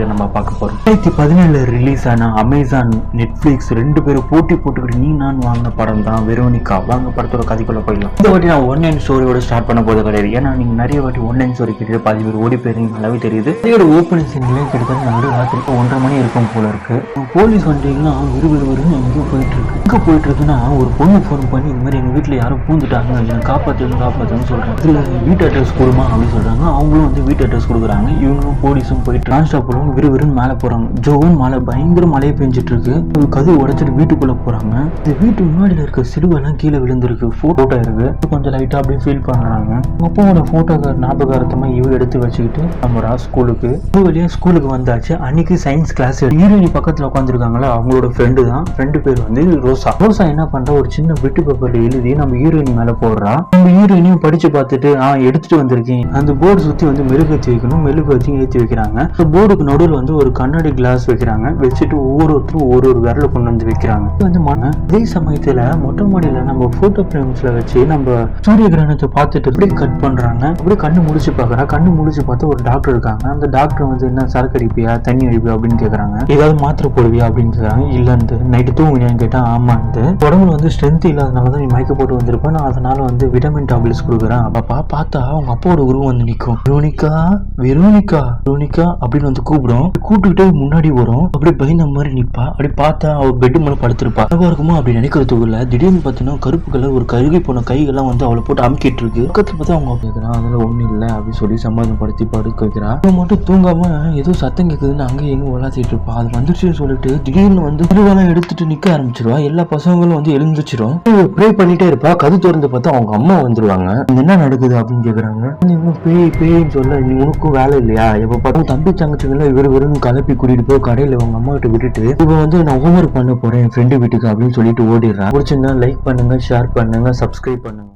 பற்றி நம்ம பார்க்க போகிறோம் ரெண்டாயிரத்தி பதினேழு ரிலீஸ் ஆன அமேசான் நெட்ஃப்ளிக்ஸ் ரெண்டு பேரும் போட்டி போட்டுக்கிட்டு நீ நான் வாங்கின படம் தான் வெரோனிகா. வாங்க படத்தோட கதைக்குள்ள போயிடலாம். இந்த வாட்டி நான் ஒன்லைன் ஸ்டோரியோட ஸ்டார்ட் பண்ண போது கிடையாது. ஏன்னா நீங்க நிறைய வாட்டி ஒன்லைன் ஸ்டோரி கேட்டு பாதி பேர் ஓடி போயிருங்க நல்லாவே தெரியுது. இதோட ஓப்பனிங் சீன்லேயே கிட்டத்தட்ட நடு ராத்திரிக்கு ஒன்றரை மணி இருக்கும் போல இருக்கு. போலீஸ் வந்துட்டீங்கன்னா விறுவிறுவிறுன்னு எங்கேயோ போயிட்டு இருக்கு எங்கே போயிட்டு இருக்குன்னா ஒரு பொண்ணு ஃபோன் பண்ணி இந்த மாதிரி எங்க வீட்டில் யாரும் பூந்துட்டாங்க என்னை காப்பாற்றணும் காப்பாற்றுன்னு சொல்றாங்க. இதில் வீட்டு அட்ரஸ் கொடுமா? அப்படின்னு சொல்றாங்க. அவங்களும் வந்து வீட்டு அட்ரஸ் கொடுக்குறாங்க. இவங்களும் போலீஸும் போய் டிரான்ஸ்டாப்பும் விறுவிறுன்னு மேலே போறாங்க. ஜோவும் மழை பயங்கர மழையை பெஞ்சிட்டு இருக்கு ஒரு கதவு உடைச்சிட்டு வீட்டுக்குள்ள போறாங்க. இந்த வீட்டு முன்னாடியில் இருக்க சிலுவெல்லாம் கீழே விழுந்திருக்கு. போட்டோ இருக்கு. கொஞ்சம் லைட்டா அப்படியே ஃபீல் பண்ணுறாங்க அப்பாவோட ஃபோட்டோ ஞாபகார்த்தமாக இவ எடுத்து வச்சுக்கிட்டு நம்மடா ஸ்கூலுக்கு இது வழியா ஸ்கூலுக்கு வந்தாச்சு. அன்னைக்கு சயின்ஸ் கிளாஸ் ஹீரோயின் பக்கத்துல உட்காந்துருக்காங்களா அவங்களோட ஃப்ரெண்டு தான். ஃப்ரெண்டு பேர் வந்து ரோசா. ரோசா என்ன பண்றா? ஒரு சின்ன விட்டு பேப்பரில் எழுதி நம்ம ஹீரோயின் மேல போடுறா. நம்ம ஹீரோயினையும் படிச்சு பார்த்துட்டு ஆ எடுத்துட்டு வந்திருக்கேன். அந்த போர்டு சுத்தி வந்து மெழுகு ஏற்றி வைக்கணும் மெழுகு வச்சு ஏற்றி வைக்கிறாங்க போர்டுக்கு நடுவில் வந்து ஒரு கண்ணாடி கிளாஸ் வைக்கிறாங்க. வச்சுட்டு ஒவ்வொருத்தரும் ஒரு ஒரு விரல கொண்டு வந்து வைக்கிறாங்க. இது வந்து மன அதே சமயத்தில் மொட்டை மாடியில் நம்ம ஃபோட்டோ ஃப்ரேம்ஸில் வச்சு நம்ம சூரிய கிரகணத்தை பார்த்துட்டு அப்படியே கட் பண்ணுறாங்க அப்படியே கண்ணு முடிச்சு பார்க்குறா. கண்ணு முடிச்சு பார்த்து ஒரு டாக்டர் இருக்காங்க. அந்த டாக்டர் வந்து என்ன சரக்கு அடிப்பியா தண்ணி அடிப்பியா அப்படின்னு கேட்குறாங்க ஏதாவது மாத்திரை போடுவியா அப்படின்னு சொல்கிறாங்க இல்லைன்னு நைட்டு தூங்குனியான்னு கேட்டால் ஆமான்ட்டு உடம்புல வந்து ஸ்ட்ரென்த் இல்லாதனால தான் நீ மயக்க போட்டு வந்திருப்பேன் நான் அதனால வந்து விட்டமின் டேப்லெட்ஸ் கொடுக்குறேன். அப்பா பார்த்தா அவங்க அப்பாவோட உருவம் வந்து நிற்கும் வெரோனிகா வெரோனிகா யூனிக்கா அப்படின்னு வந்து கூப்பிடும். கூப்பிட்டுக்கிட்டே முன்னாடி வரும். அப்படியே பயந்த மாதிரி நிப்பா. அப்படி பார்த்தா அவ பெட் மேல படுத்திருப்பா. நல்லா இருக்குமோ அப்படி நினைக்கிறதுக்குள்ள திடீர்னு பார்த்தீங்கன்னா கருப்பு கலர் ஒரு கருகி போன கைகள்லாம் வந்து அவளை போட்டு அமுக்கிட்டு இருக்கு. பக்கத்துல பார்த்தா அவங்க கேட்கறான் அதெல்லாம் ஒண்ணும் இல்லை அப்படின்னு சொல்லி சமாதானப்படுத்தி படுக்க வைக்கிறான். அவன் மட்டும் தூங்காம ஏதோ சத்தம் கேட்குதுன்னு அங்கேயும் எங்க விளாசிட்டு இருப்பா. அது வந்துருச்சுன்னு சொல்லிட்டு திடீர்னு வந்து திருவெல்லாம் எடுத்துட்டு நிக்க ஆரம்பிச்சிருவா. எல்லா பசங்களும் வந்து எழுந்துச்சிரும். ப்ரே பண்ணிட்டே இருப்பா. கது திறந்து பார்த்தா அவங்க அம்மா வந்துருவாங்க. என்ன நடக்குது? அப்படின்னு கேக்குறாங்க. இன்னும் பேய் பேய்ன்னு சொல்ல நீ உனக்கும் வேலை இல்லையா? எப்ப பார்த்தா தம்பி தங்கச்சிங்கள இவர் வெறும் கலப்பி கூட்டிட்டு போய் கடையில் அவங்க அம்மா கிட்ட விட்டுட்டு இப்போ வந்து நான் ஹோம்ஒர்க் பண்ண போறேன் என் ஃப்ரெண்டு வீட்டுக்கு அப்படின்னு சொல்லிட்டு ஓடிடுறா பிடிச்சிருந்தா லைக் பண்ணுங்க ஷேர் பண்ணுங்க சப்ஸ்கிரைப் பண்ணுங்க.